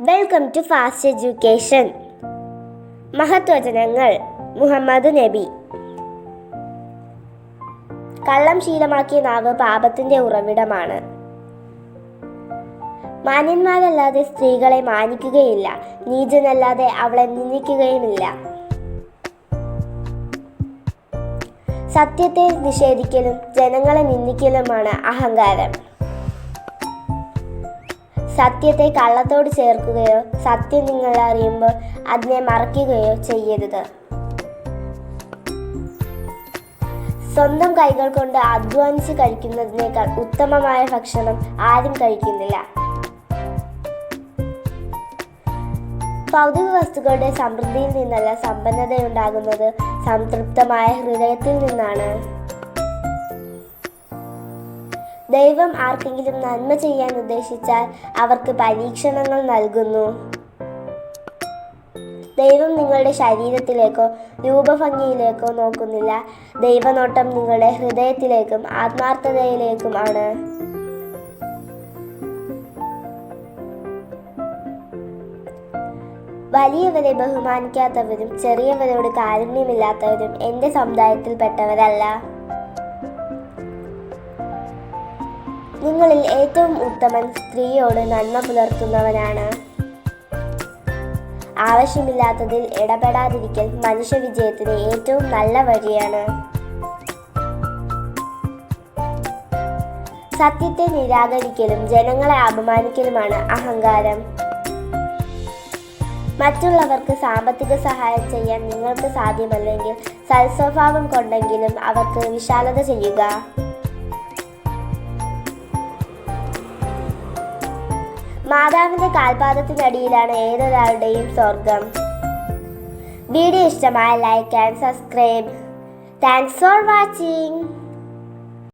Welcome to fast education മഹത്വചനങ്ങൾ. മുഹമ്മദ് നബി. കള്ളം ശീലമാക്കിയ നാവ് പാപത്തിന്റെ ഉറവിടമാണ്. മാന്യന്മാരല്ലാതെ സ്ത്രീകളെ മാനിക്കുകയില്ല. നീചനല്ലാതെ അവളെ നിന്ദിക്കുകയുമില്ല. സത്യത്തെ നിഷേധിക്കലും ജനങ്ങളെ നിന്ദിക്കലുമാണ് അഹങ്കാരം. സത്യത്തെ കള്ളത്തോട് ചേർക്കുകയോ സത്യം നിങ്ങൾ അറിയുമ്പോൾ അതിനെ മറയ്ക്കുകയോ ചെയ്യരുത്. സ്വന്തം കൈകൾ കൊണ്ട് അധ്വാനിച്ച് കഴിക്കുന്നതിനേക്കാൾ ഉത്തമമായ ഭക്ഷണം ആരും കഴിക്കുന്നില്ല. ഭൗതിക വസ്തുക്കളുടെ സമൃദ്ധിയിൽ നിന്നല്ല സമ്പന്നതയുണ്ടാകുന്നത് സംതൃപ്തമായ ഹൃദയത്തിൽ നിന്നാണ്. ദൈവം ആർക്കെങ്കിലും നന്മ ചെയ്യാൻ ഉദ്ദേശിച്ചാൽ അവർക്ക് പരീക്ഷണങ്ങൾ നൽകുന്നു. ദൈവം നിങ്ങളുടെ ശരീരത്തിലേക്കോ രൂപഭംഗിയിലേക്കോ നോക്കുന്നില്ല. ദൈവനോട്ടം നിങ്ങളുടെ ഹൃദയത്തിലേക്കും ആത്മാർത്ഥതയിലേക്കും ആണ്. വലിയവരെ ബഹുമാനിക്കാത്തവരും ചെറിയവരോട് കാരുണ്യമില്ലാത്തവരും എന്റെ സമുദായത്തിൽപ്പെട്ടവരല്ല. നിങ്ങളിൽ ഏറ്റവും ഉത്തമൻ സ്ത്രീയോട് നന്മ പുലർത്തുന്നവനാണ്. ആവശ്യമില്ലാത്തതിൽ ഇടപെടാതിരിക്കൽ മനുഷ്യ വിജയത്തിന് ഏറ്റവും നല്ല വഴിയാണ്. സത്യത്തെ നിരാകരിക്കലും ജനങ്ങളെ അപമാനിക്കലുമാണ് അഹങ്കാരം. മറ്റുള്ളവർക്ക് സാമ്പത്തിക സഹായം ചെയ്യാൻ നിങ്ങൾക്ക് സാധ്യമല്ലെങ്കിൽ സൽസ്വഭാവം കൊണ്ടെങ്കിലും അവർക്ക് വിശാലത ചെയ്യുക. മാതാവിന്റെ കാൽപാദത്തിനടിയിലാണ് ഏതൊരാളുടെയും സ്വർഗം. വീഡിയോ ഇഷ്ടമായ like and subscribe thanks for watching